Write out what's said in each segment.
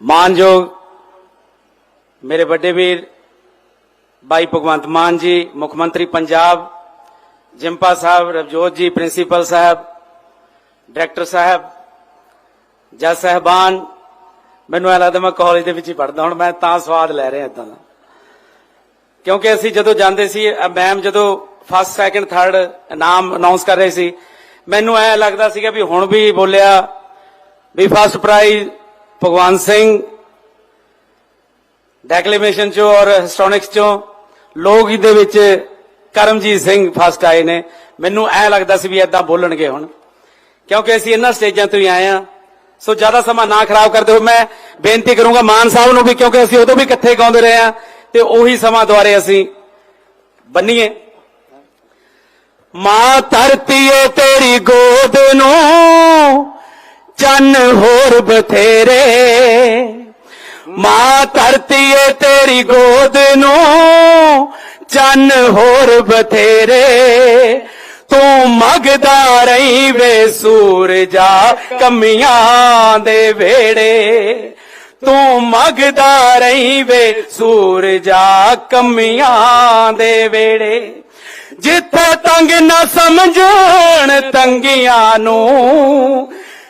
ਮਾਨਯੋਗ ਮੇਰੇ ਵੱਡੇ ਵੀਰ ਭਾਈ ਭਗਵੰਤ ਮਾਨ ਜੀ, ਮੁੱਖ ਮੰਤਰੀ ਪੰਜਾਬ, ਜਿੰਪਾ ਸਾਹਿਬ, ਰਵਜੋਤ ਜੀ, ਪ੍ਰਿੰਸੀਪਲ ਸਾਹਿਬ, ਡਾਇਰੈਕਟਰ ਸਾਹਿਬ, ਜੱਜ ਸਾਹਿਬਾਨ, ਮੈਨੂੰ ਐ ਲੱਗਦਾ ਮੈਂ ਕਾਲਜ ਦੇ ਵਿੱਚ ਹੀ ਪੜਦਾ ਹੁਣ, ਮੈਂ ਤਾਂ ਸਵਾਦ ਲੈ ਰਿਹਾ ਇਦਾਂ ਦਾ। ਕਿਉਂਕਿ ਅਸੀਂ ਜਦੋਂ ਜਾਂਦੇ ਸੀ ਮੈਮ ਜਦੋਂ ਫਸਟ ਸੈਕੰਡ ਥਰਡ ਨਾਮ ਅਨਾਉਂਸ ਕਰ ਰਹੇ ਸੀ, ਮੈਨੂੰ ਐ ਲੱਗਦਾ ਸੀਗਾ ਵੀ ਹੁਣ ਵੀ ਬੋਲਿਆ ਵੀ ਫਸਟ ਪ੍ਰਾਈਜ਼ ਭਗਵਾਨ ਸਿੰਘ ਡੈਕਲੇਮੇਸ਼ਨ ਚੋਂ ਔਰ ਹਿਸਟੋਨਿਕਸ ਚੋਂ ਲੋਕ ਦੇ ਵਿੱਚ ਕਰਮਜੀਤ ਸਿੰਘ ਫਸਟ ਆਏ ਨੇ। ਮੈਨੂੰ ਐ ਲੱਗਦਾ ਸੀ ਵੀ ਐਦਾਂ ਬੋਲਣਗੇ ਹੁਣ। ਕਿਉਂਕਿ ਅਸੀਂ ਇਹਨਾਂ ਸਟੇਜਾਂ ਤੋਂ ਹੀ ਆਏ ਆ ਸੋ ਜ਼ਿਆਦਾ ਸਮਾਂ ਨਾ ਖਰਾਬ ਕਰਦੇ ਹੋਏ ਮੈਂ ਬੇਨਤੀ ਕਰੂੰਗਾ ਮਾਨ ਸਾਹਿਬ ਨੂੰ ਵੀ, ਕਿਉਂਕਿ ਅਸੀਂ ਉਦੋਂ ਵੀ ਇਕੱਠੇ ਗਾਉਂਦੇ ਰਹੇ ਆ ਤੇ ਉਹੀ ਸਮਾਂ ਦੁਆਰੇ ਅਸੀਂ ਬੰਨੀਏ। ਮਾਂ ਧਰਤੀ ਏ ਤੇਰੀ ਗੋਦ ਨੂੰ ਚੰਨ ਹੋਰ ਬਥੇਰੇ। ਮਾਂ ਧਰਤੀ ਏ ਤੇਰੀ ਗੋਦ ਨੂੰ ਚੰਨ ਹੋਰ ਬਥੇਰੇ। ਤੂੰ ਮਗਦਾ ਰਹੀ ਵੇ ਸੂਰਜਾ ਕਮੀਆਂ ਦੇ ਵੇੜੇ ਤੂੰ ਮਗਦਾ ਰਹੀ ਵੇ ਸੂਰਜਾ ਕਮੀਆਂ ਦੇ ਵੇੜੇ ਜਿੱਥੇ ਤੰਗ ਨਾ ਸਮਝਣ ਤੰਗੀਆਂ ਨੂੰ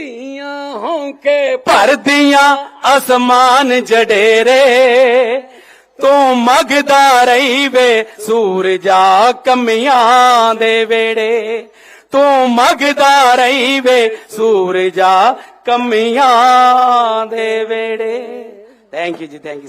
ਧੀਆਂ ਹੌਂਕੇ ਭਰਦੀਆਂ ਅਸਮਾਨ ਜਡੇਰੇ। ਤੂੰ ਮਗਦਾ ਰਹੀ ਵੇ ਸੂਰਜਾ ਕਮੀਆਂ ਦੇ ਵੇੜੇ। ਤੂੰ ਮਗਦਾ ਰਹੀ ਵੇ ਸੂਰਜਾ ਕਮੀਆਂ ਦੇ ਵੇੜੇ। Thank you ji thank you